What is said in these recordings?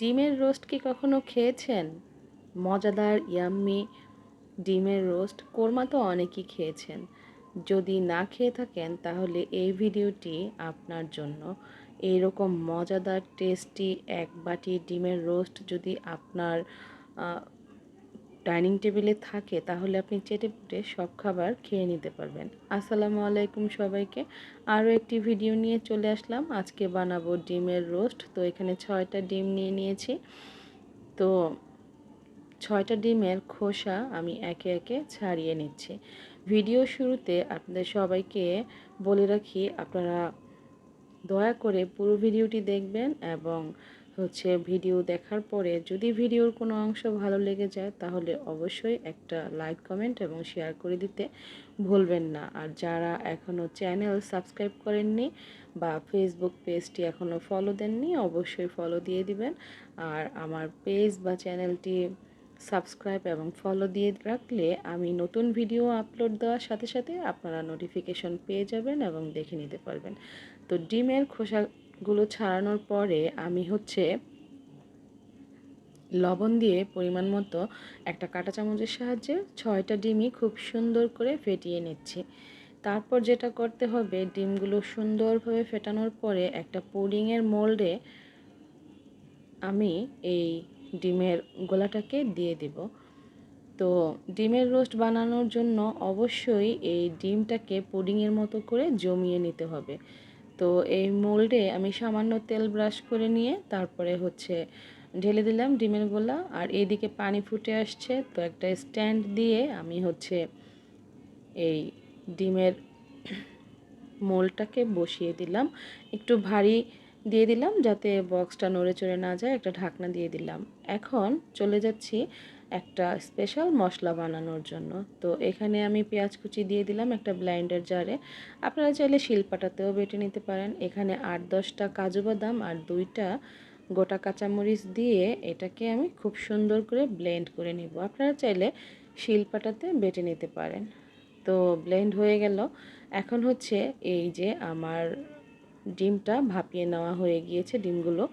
ডিমের রোস্ট কি কখনো খেয়েছেন? মজাদার, ইয়াম্মি ডিমের রোস্ট কোরমা তো অনেকেই খেয়েছেন। যদি না খেয়ে থাকেন, তাহলে এই ভিডিওটি আপনার জন্য এইরকম মজাদার, টেস্টি, এক বাটি ডিমের রোস্ট যদি আপনার ডাইনিং টেবিলে থাকে, তাহলে আপনি চেটে পুটে সব খাবার খেয়ে নিতে পারবেন। আসসালামু আলাইকুম সবাইকে। আরও একটি ভিডিও নিয়ে চলে আসলাম। আজকে বানাবো ডিমের রোস্ট। তো এখানে ছয়টা ডিম নিয়ে নিয়েছি। তো ছয়টা ডিমের খোসা আমি একে একে ছাড়িয়ে নিচ্ছি। ভিডিও শুরুতে আপনাদের সবাইকে বলে রাখি, আপনারা দয়া করে পুরো ভিডিওটি দেখবেন এবং হচ্ছে ভিডিও দেখার পরে যদি ভিডিওর কোনো অংশ ভালো লেগে যায়, তাহলে অবশ্যই একটা লাইক কমেন্ট এবং শেয়ার করে দিতে ভুলবেন না। আর যারা এখনও চ্যানেল সাবস্ক্রাইব করেননি বা ফেসবুক পেজটি এখনও ফলো দেননি, অবশ্যই ফলো দিয়ে দিবেন। আর আমার পেজ বা চ্যানেলটি সাবস্ক্রাইব এবং ফলো দিয়ে রাখলে আমি নতুন ভিডিও আপলোড দেওয়ার সাথে সাথে আপনারা নোটিফিকেশন পেয়ে যাবেন এবং দেখে নিতে পারবেন। তো ডিমের খোসাগুলো ছাড়ানোর পরে আমি হচ্ছে লবণ দিয়ে পরিমাণ মতো একটা কাঁটা চামচের সাহায্যে ছয়টা ডিমই খুব সুন্দর করে ফেটিয়ে নিচ্ছি। তারপর যেটা করতে হবে, ডিমগুলো সুন্দরভাবে ফেটানোর পরে একটা পুডিংয়ের মোল্ডে আমি এই ডিমের গোলাটাকে দিয়ে দিব। তো ডিমের রোস্ট বানানোর জন্য অবশ্যই এই ডিমটাকে পুডিংয়ের মতো করে জমিয়ে নিতে হবে। তো এই মোল্ডে আমি সামান্য তেল ব্রাশ করে নিয়ে তারপরে হচ্ছে ঢেলে দিলাম ডিমের গোলা। আর এদিকে পানি ফুটে আসছে, তো একটা স্ট্যান্ড দিয়ে আমি হচ্ছে এই ডিমের মোলটাকে বসিয়ে দিলাম। একটু ভারী দিয়ে দিলাম যাতে বক্সটা নড়ে চড়ে না যায়, একটা ঢাকনা দিয়ে দিলাম। এখন চলে যাচ্ছি একটা স্পেশাল মশলা বানানোর জন্য। তো এখানে আমি পেঁয়াজ কুচি দিয়ে দিলাম একটা ব্লাইন্ডার জারে আপনারা চাইলে শিলপাটাতেও বেটে নিতে পারেন। এখানে আট দশটা কাজু বাদাম আর দুইটা গোটা কাঁচামরিচ দিয়ে এটাকে আমি খুব সুন্দর করে ব্লেন্ড করে নিব। আপনারা চাইলে শিলপাটাতে বেটে নিতে পারেন। তো ব্লেন্ড হয়ে গেল। এখন হচ্ছে এই যে আমার ডিমটা ভাপিয়ে নেওয়া হয়ে গিয়েছে। ডিমগুলো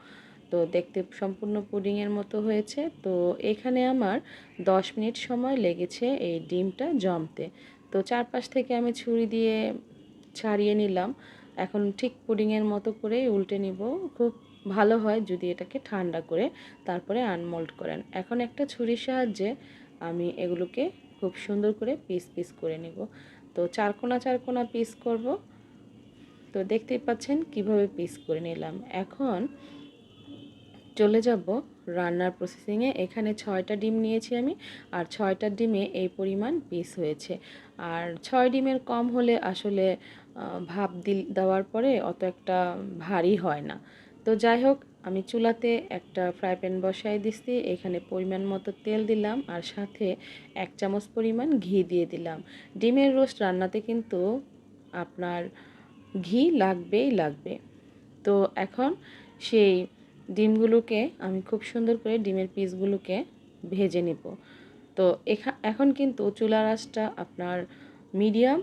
তো দেখতে সম্পূর্ণ পুডিংয়ের মতো হয়েছে। তো এখানে আমার 10 মিনিট সময় লেগেছে এই ডিমটা জমতে। তো চারপাশ থেকে আমি ছুরি দিয়ে ছাড়িয়ে নিলাম। এখন ঠিক পুডিংয়ের মতো করেই উল্টে নিব। খুব ভালো হয় যদি এটাকে ঠান্ডা করে তারপরে আনমোল্ড করেন। এখন একটা ছুরির সাহায্যে আমি এগুলোকে খুব সুন্দর করে পিস পিস করে নিব। তো চারকোনা চারকোনা পিস করব। তো দেখতেই পাচ্ছেন কীভাবে পিস করে নিলাম। এখন চলে যাব রান্নার প্রসেসিংয়ে এখানে ছয়টা ডিম নিয়েছি আমি, আর ছয়টা ডিমে এই পরিমাণ পিস হয়েছে। আর ছয় ডিমের কম হলে আসলে ভাপ দিল, দেওয়ার পরে অত একটা ভারী হয় না। তো যাই হোক, আমি চুলাতে একটা ফ্রাই প্যান বসাই দিচ্ছি এখানে পরিমাণ মতো তেল দিলাম আর সাথে এক চামচ পরিমাণ ঘি দিয়ে দিলাম। ডিমের রোস্ট রান্নাতে কিন্তু আপনার ঘি লাগবেই লাগবে। তো এখন সেই ডিমগুলোকে আমি খুব সুন্দর করে ডিমের পিসগুলোকে ভেজে নেব। তো এখন কিন্তু চুলার আঁচটা আপনার মিডিয়াম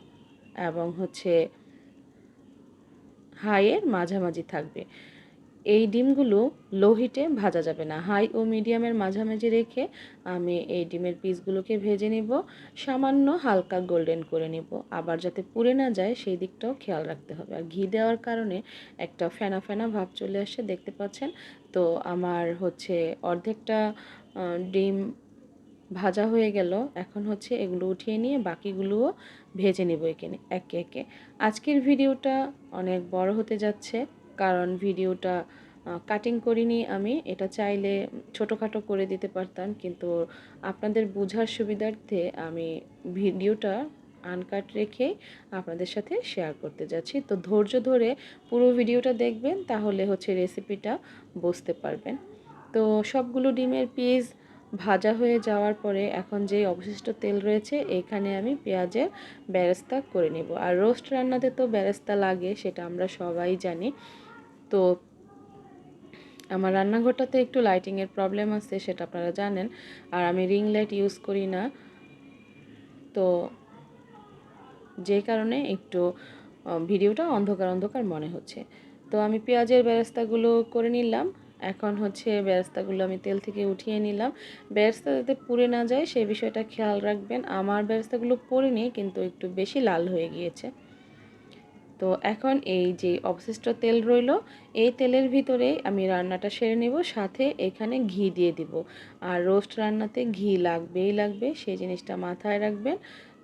এবং হচ্ছে হাইয়ের মাঝামাঝি থাকবে। এই ডিমগুলো লো হিটে ভাজা যাবে না। হাই ও মিডিয়ামের মাঝামাঝি রেখে আমি এই ডিমের পিসগুলোকে ভেজে নিব। সামান্য হালকা গোল্ডেন করে নিব। আবার যাতে পুড়ে না যায়, সেই দিকটাও খেয়াল রাখতে হবে। আর ঘি দেওয়ার কারণে একটা ফেনা ফেনা ভাব চলে আসে, দেখতে পাচ্ছেন? তো আমার হচ্ছে অর্ধেকটা ডিম ভাজা হয়ে গেল। এখন হচ্ছে এগুলো উঠিয়ে নিয়ে বাকিগুলোও ভেজে নেব এখানে, একে একে। আজকের ভিডিওটা অনেক বড় হতে যাচ্ছে। কারণ ভিডিওটা কাটিং করিনি আমি। এটা চাইলে ছোটোখাটো করে দিতে পারতাম, কিন্তু আপনাদের বোঝার সুবিধার্থে আমি ভিডিওটা আনকাট রেখে আপনাদের সাথে শেয়ার করতে যাচ্ছি। তো ধৈর্য ধরে পুরো ভিডিওটা দেখবেন, তাহলে হচ্ছে রেসিপিটা বুঝতে পারবেন। তো সবগুলো ডিমের পিস ভাজা হয়ে যাওয়ার পরে এখন যে অবশিষ্ট তেল রয়েছে, এখানে আমি পেঁয়াজের ব্যারেস্তা করে নেব। আর রোস্ট রান্নাতে তো ব্যারেস্তা লাগে, সেটা আমরা সবাই জানি। তো আমার রান্নাঘরটাতে একটু লাইটিংয়ের প্রবলেম আছে, সেটা আপনারা জানেন। আর আমি রিং লাইট ইউজ করি না। তো যে কারণে একটু ভিডিওটা অন্ধকার অন্ধকার মনে হচ্ছে। তো আমি পেঁয়াজের ব্যবস্থাগুলো করে নিলাম। এখন হচ্ছে বেরেস্তাগুলো আমি তেল থেকে উঠিয়ে নিলাম। বেরেস্তা যাতে পুড়ে না যায়, সেই বিষয়টা খেয়াল রাখবেন। আমার বেরেস্তাগুলো পড়েনি, কিন্তু একটু বেশি লাল হয়ে গিয়েছে। তো এখন এই যে অবশিষ্ট তেল রইল, এই তেলের ভিতরে আমি রান্নাটা সেরে নেব, সাথে এখানে ঘি দিয়ে দিব। আর রোস্ট রান্নাতে ঘি লাগবেই লাগবে, সেই জিনিসটা মাথায় রাখবেন।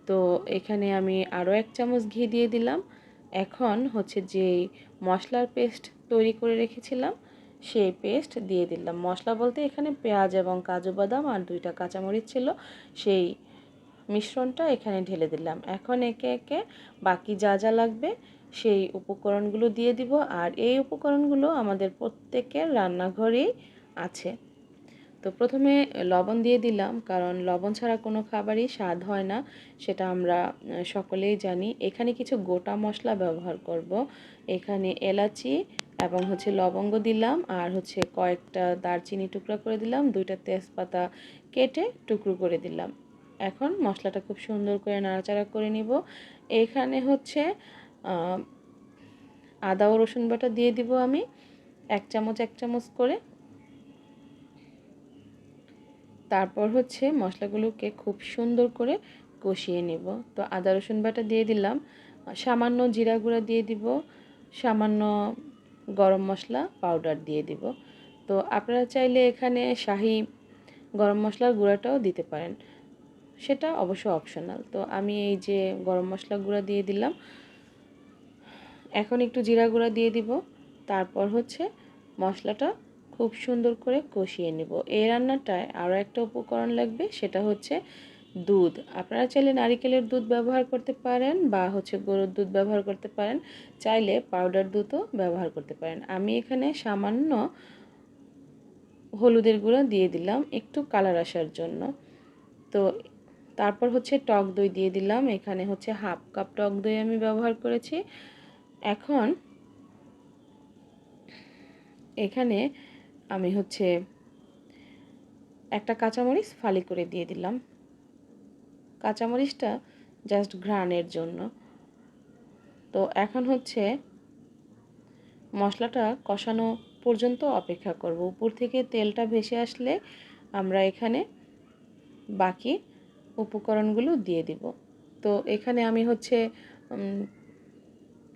তো এখানে আমি আরও এক চামচ ঘি দিয়ে দিলাম। এখন হচ্ছে যে মশলার পেস্ট তৈরি করে রেখেছিলাম, সেই পেস্ট দিয়ে দিলাম। মশলা বলতে এখানে পেঁয়াজ এবং কাজু বাদাম আর দুইটা কাঁচামরিচ ছিল, সেই মিশ্রণটা এখানে ঢেলে দিলাম। এখন একে একে বাকি যা যা লাগবে সেই উপকরণগুলো দিয়ে দিব আর এই উপকরণগুলো আমাদের প্রত্যেকের রান্নাঘরেই আছে। তো প্রথমে লবণ দিয়ে দিলাম, কারণ লবণ ছাড়া কোনো খাবারই স্বাদ হয় না, সেটা আমরা সকলেই জানি। এখানে কিছু গোটা মশলা ব্যবহার করব। এখানে এলাচি এবং হচ্ছে লবঙ্গ দিলাম আর হচ্ছে কয়েকটা দারচিনি টুকরা করে দিলাম, দুইটা তেজপাতা কেটে টুকরো করে দিলাম। এখন মশলাটা খুব সুন্দর করে নাড়াচাড়া করে নিব। এখানে হচ্ছে আদা ও রসুন বাটা দিয়ে দিব আমি। এক চামচ এক চামচ করে। তারপর হচ্ছে মশলাগুলোকে খুব সুন্দর করে কষিয়ে নেব। তো আদা রসুন বাটা দিয়ে দিলাম। সামান্য জিরা গুঁড়া দিয়ে দিব। সামান্য গরম মশলা পাউডার দিয়ে দিব। তো আপনারা চাইলে এখানে শাহি গরম মশলার গুঁড়াটাও দিতে পারেন। সেটা অবশ্য অপশনাল তো আমি এই যে গরম মশলা গুঁড়া দিয়ে দিলাম। এখন একটু জিরা গুঁড়া দিয়ে দিব। তারপর হচ্ছে মশলাটা খুব সুন্দর করে কষিয়ে নেব। এই রান্নাটায় আরও একটা উপকরণ লাগবে, সেটা হচ্ছে দুধ। আপনারা চাইলে নারিকেলের দুধ ব্যবহার করতে পারেন বা হচ্ছে গরুর দুধ ব্যবহার করতে পারেন। চাইলে পাউডার দুধও ব্যবহার করতে পারেন। আমি এখানে সামান্য হলুদের গুঁড়া দিয়ে দিলাম একটু কালার আসার জন্য। তো তারপর হচ্ছে টক দই দিয়ে দিলাম। এখানে হচ্ছে হাফ কাপ টক দই আমি ব্যবহার করেছি। এখন এখানে আমি হচ্ছে একটা কাঁচামরিচ ফালি করে দিয়ে দিলাম। কাঁচামরিচটা জাস্ট ঘ্রাণের জন্য। তো এখন হচ্ছে মশলাটা কষানো পর্যন্ত অপেক্ষা করব। উপর থেকে তেলটা ভেসে আসলে আমরা এখানে বাকি উপকরণগুলো দিয়ে দিব। তো এখানে আমি হচ্ছে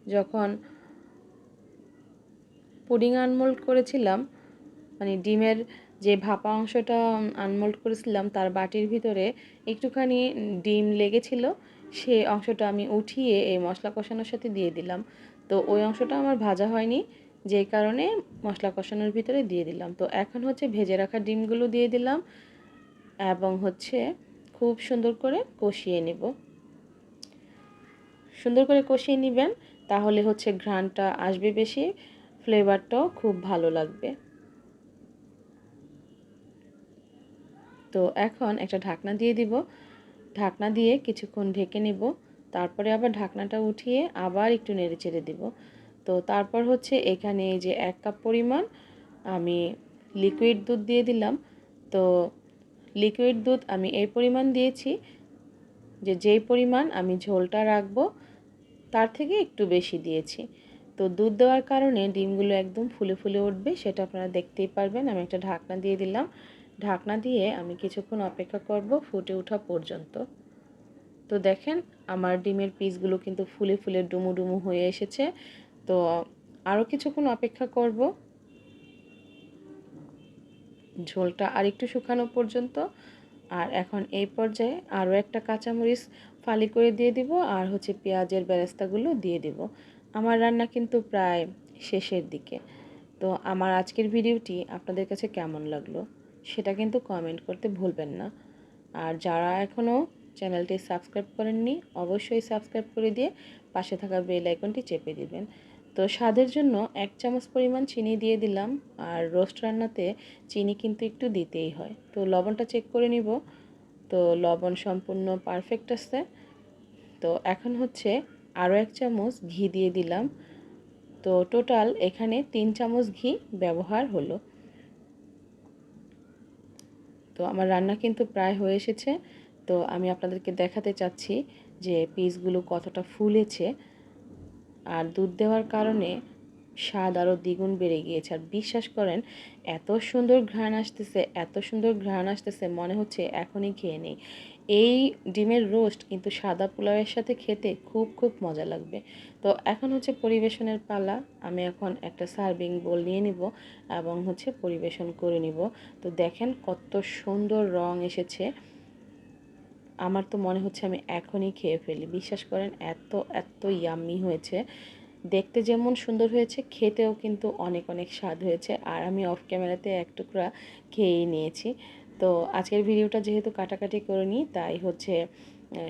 যখন পুডিং আনমোল্ড করেছিলাম মানে ডিমের যে ভাপা অংশটা আনমোল্ড করেছিলাম, তার বাটির ভিতরে একটুখানি ডিম লেগেছিল, সে অংশটা আমি উঠিয়ে এই মশলা কষানোর সাথে দিয়ে দিলাম। তো ওই অংশটা আমার ভাজা হয়নি, যে কারণে মশলা কষানোর ভিতরে দিয়ে দিলাম। তো এখন হচ্ছে ভেজে রাখা ডিমগুলো দিয়ে দিলাম এবং হচ্ছে খুব সুন্দর করে কষিয়ে নেব। সুন্দর করে কষিয়ে নেবেন। তাহলে হচ্ছে ঘ্রাণটা আসবে বেশি, ফ্লেভারটাও খুব ভালো লাগবে। তো এখন একটা ঢাকনা দিয়ে দিব। ঢাকনা দিয়ে কিছুক্ষণ ঢেকে নেব, তারপরে আবার ঢাকনাটা উঠিয়ে আবার একটু নেড়ে চেড়ে দিব। তো তারপর হচ্ছে এখানে যে এক কাপ পরিমাণ আমি লিকুইড দুধ দিয়ে দিলাম। তো লিকুইড দুধ আমি এই পরিমাণ দিয়েছি, যে যেই পরিমাণ আমি ঝোলটা রাখব তার থেকে একটু বেশি দিয়েছি। তো দুধ দেওয়ার কারণে ডিমগুলো একদম ফুলে ফুলে উঠবে, সেটা আপনারা দেখতেই পারবেন। আমি একটা ঢাকনা দিয়ে দিলাম। ঢাকনা দিয়ে আমি কিছুক্ষণ অপেক্ষা করব ফুটে ওঠা পর্যন্ত। তো দেখেন, আমার ডিমের পিসগুলো কিন্তু ফুলে ফুলে ডুমু ডুমু হয়ে এসেছে। তো আরও কিছুক্ষণ অপেক্ষা করব। ঝোলটা আর একটু শুকানো পর্যন্ত। আর এখন এই পর্যায়ে আরও একটা কাঁচামরিচ ফালি করে দিয়ে দিব আর হচ্ছে পেঁয়াজের বেরেস্তাগুলো দিয়ে দিব। আমার রান্না কিন্তু প্রায় শেষের দিকে। তো আমার আজকের ভিডিওটি আপনাদের কাছে কেমন লাগল সেটা কিন্তু কমেন্ট করতে ভুলবেন না। আর যারা এখনও চ্যানেলটি সাবস্ক্রাইব করেননি, অবশ্যই সাবস্ক্রাইব করে দিয়ে পাশে থাকা বেল আইকনটি চেপে দিবেন। তো স্বাদের জন্য এক চামচ পরিমাণ চিনি দিয়ে দিলাম। আর রোস্ট রান্নাতে চিনি কিন্তু একটু দিতেই হয়। তো লবণটা চেক করে নিব। তো লবণ সম্পূর্ণ পারফেক্ট আছে। তো এখন হচ্ছে আরও এক চামচ ঘি দিয়ে দিলাম। তো টোটাল এখানে তিন চামচ ঘি ব্যবহার হলো। তো আমার রান্না কিন্তু প্রায় হয়ে এসেছে। তো আমি আপনাদেরকে দেখাতে চাচ্ছি যে পিসগুলো কতটা ফুলেছে। আর দুধ দেওয়ার কারণে স্বাদ আরও দ্বিগুণ বেড়ে গিয়েছে। আর বিশ্বাস করেন, এত সুন্দর ঘ্রাণ আসতেছে, এত সুন্দর ঘ্রাণ আসতেছে, মনে হচ্ছে এখনই খেয়ে নেই। এই ডিমের রোস্ট কিন্তু সাদা পোলাওয়ের সাথে খেতে খুব খুব মজা লাগবে। তো এখন হচ্ছে পরিবেশনের পালা। আমি এখন একটা সার্ভিং বোল নিয়ে নিব এবং হচ্ছে পরিবেশন করে নিব। তো দেখেন কত সুন্দর রং এসেছে। আমার তো মনে হচ্ছে আমি এখনই খেয়ে ফেলি। বিশ্বাস করেন, এত এত ইয়াম্মি হয়েছে। দেখতে যেমন সুন্দর হয়েছে, খেতেও কিন্তু অনেক অনেক স্বাদ হয়েছে। আর আমি অফ ক্যামেরাতে এক টুকরা খেয়েই নিয়েছি। তো আজকের ভিডিওটা যেহেতু কাটাকাটি করে নিই তাই হচ্ছে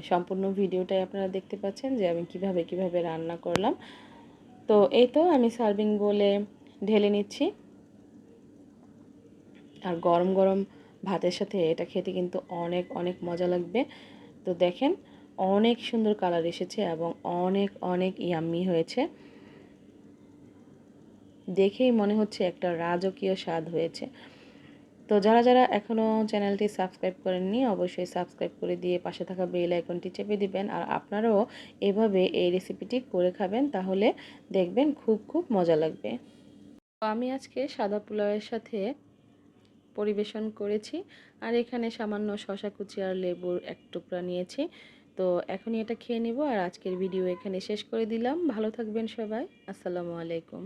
সম্পূর্ণ ভিডিওটাই আপনারা দেখতে পাচ্ছেন যে আমি কীভাবে কীভাবে রান্না করলাম। তো এই তো আমি সার্ভিং বলে ঢেলে নিচ্ছি। আর গরম গরম ভাতের সাথে এটা খেতে কিন্তু অনেক অনেক মজা লাগবে। তো দেখেন অনেক সুন্দর কালার এসেছে এবং অনেক অনেক ইয়াম্মি হয়েছে। দেখেই মনে হচ্ছে একটা রাজকীয় স্বাদ হয়েছে। তো যারা যারা এখনও চ্যানেলটি সাবস্ক্রাইব করেননি, অবশ্যই সাবস্ক্রাইব করে দিয়ে পাশে থাকা বেল আইকনটি চেপে দিবেন। আর আপনারাও এভাবে এই রেসিপিটি করে খাবেন, তাহলে দেখবেন খুব খুব মজা লাগবে। আমি আজকে সাদা পোলাওয়ের সাথে পরিবেশন করেছি। আর এখানে সামান্য শশা কুচি আর লেবুর এক টুকরা নিয়েছি। তো এখনই এটা খেয়ে নেব আর আজকের ভিডিও এখানে শেষ করে দিলাম। ভালো থাকবেন সবাই। আসসালামু আলাইকুম।